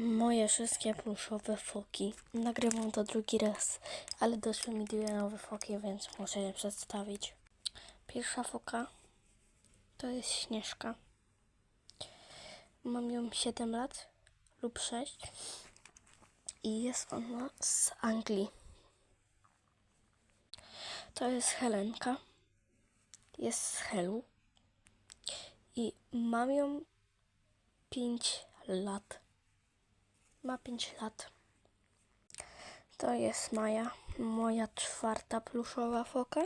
Moje wszystkie pluszowe foki. Nagrywam to drugi raz, ale doszły mi dwie nowe foki, więc muszę je przedstawić. Pierwsza foka to jest Śnieżka. Mam ją 7 lat lub 6 i jest ona z Anglii. To jest Helenka. Jest z Helu. I mam ją 5 lat. Ma 5 lat. To jest Maja, moja czwarta pluszowa foka.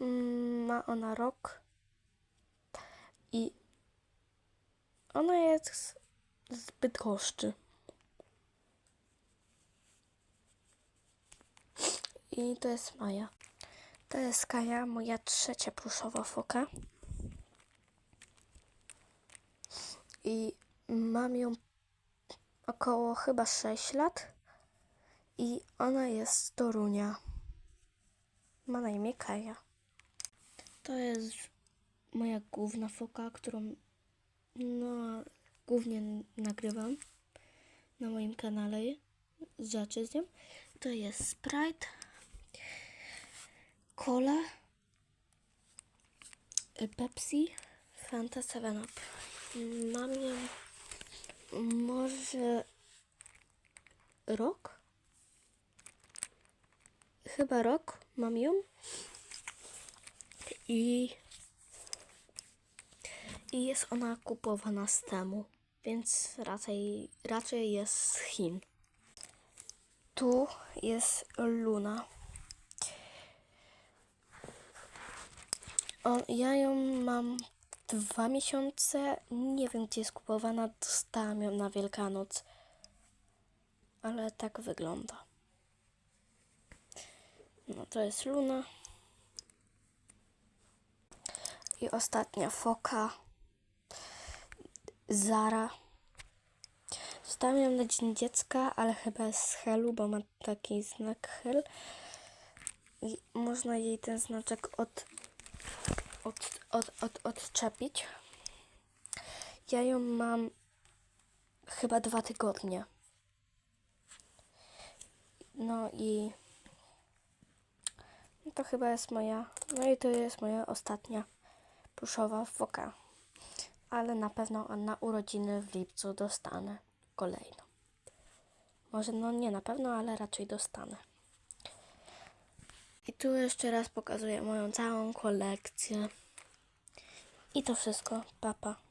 Mm, Ma ona rok. I ona jest z Bydgoszczy. I to jest Maja. To jest Kaja, moja trzecia pluszowa foka. I mam ją około chyba 6 lat. I ona jest z Torunia. Ma na imię Kaja. To jest moja główna foka, którą no, głównie nagrywam na moim kanale z nią. To jest Sprite, Cola, Pepsi, Fanta 7 Up. Mam ją może rok? Chyba rok mam ją. I, I jest ona kupowana z temu, więc raczej, raczej jest z Chin. Tu jest Luna. O, ja ją mam dwa miesiące. Nie wiem, gdzie jest kupowana. Dostałam ją na Wielkanoc. Ale tak wygląda. No to jest Luna. I ostatnia foka. Zara. Dostałam ją na Dzień Dziecka, ale chyba z Helu, bo ma taki znak Hel. I można jej ten znaczek od, od, od, od, odczepić. Ja ją mam chyba dwa tygodnie. No i no to chyba jest moja, no i to jest moja ostatnia pluszowa foka. Ale na pewno na urodziny w lipcu dostanę kolejną. Może no nie na pewno, ale raczej dostanę. I tu jeszcze raz pokazuję moją całą kolekcję. I to wszystko. Papa.